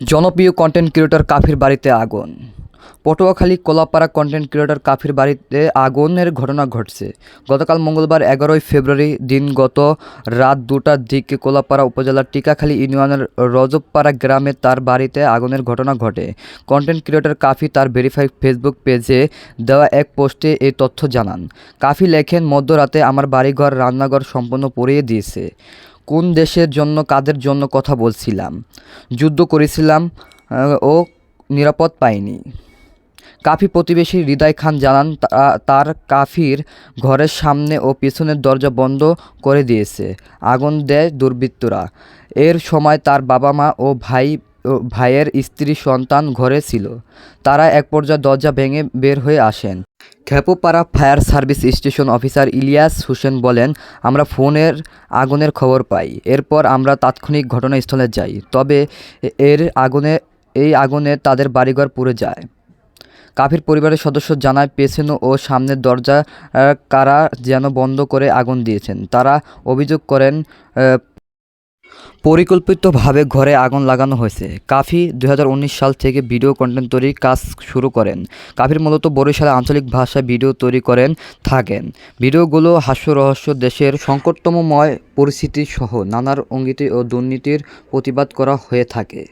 জনপ্রিয় content creator কাফির বাড়িতে আগুন। পটুয়াখালী কোলাপাড়া কন্টেন্ট ক্রিয়েটর কাফির বাড়িতে আগুনের ঘটনা ঘটছে। গতকাল মঙ্গলবার এগারোই ফেব্রুয়ারি দিন গত রাত দুটার দিকে কোলাপাড়া উপজেলার টিকাখালী ইউনিয়নের রজবপাড়া গ্রামে তার বাড়িতে আগুনের ঘটনা ঘটে। কন্টেন্ট ক্রিয়েটর কাফি তার ভেরিফাইড ফেসবুক পেজে দেওয়া এক পোস্টে এই তথ্য জানান, কাফি লেখেন, মধ্যরাতে আমার বাড়িঘর, রান্নাঘর সম্পূর্ণ পড়িয়ে দিয়েছে। কোন দেশের জন্য, কাদের জন্য কথা বলছিলাম? যুদ্ধ করেছিলাম ও নিরাপদ পাইনি কাফি প্রতিবেশী হৃদয় খান জানান তার কাফির ঘরের সামনে ও পিছনের দরজা বন্ধ করে দিয়েছে, আগুন দেয় দুর্বৃত্তরা। এর সময় তার বাবা মা ও ভাই ভাইয়ের স্ত্রী সন্তান ঘরে ছিল। তারা এক পর্যায়ে দরজা ভেঙে বের হয়ে আসেন। Khepupara fire service station officer Ilias Hossain বলেন, আমরা ফোনের আগুনের খবর পাই। এরপর আমরা তাৎক্ষণিক ঘটনাস্থলে যাই। তবে এর আগুনে, এই আগুনে তাদের বাড়িঘর পুড়ে যায়। কাফির পরিবারের সদস্য জানায়, পেছনে ও সামনের দরজা কারা যেন বন্ধ করে আগুন দিয়েছেন। তারা অভিযোগ করেন পরিকল্পিতভাবে ঘরে আগুন লাগানো হয়েছে। কাফি দুহাজার উনিশ সাল থেকে ভিডিও কন্টেন্ট তৈরির কাজ শুরু করেন। কাফির মূলত বরিশালে আঞ্চলিক ভাষায় ভিডিও তৈরি করেন, থাকেন। ভিডিওগুলো হাস্য রহস্য, দেশের সংকটতমময় পরিস্থিতি সহ নানার অঙ্গীতি ও দুর্নীতির প্রতিবাদ করা হয়ে থাকে।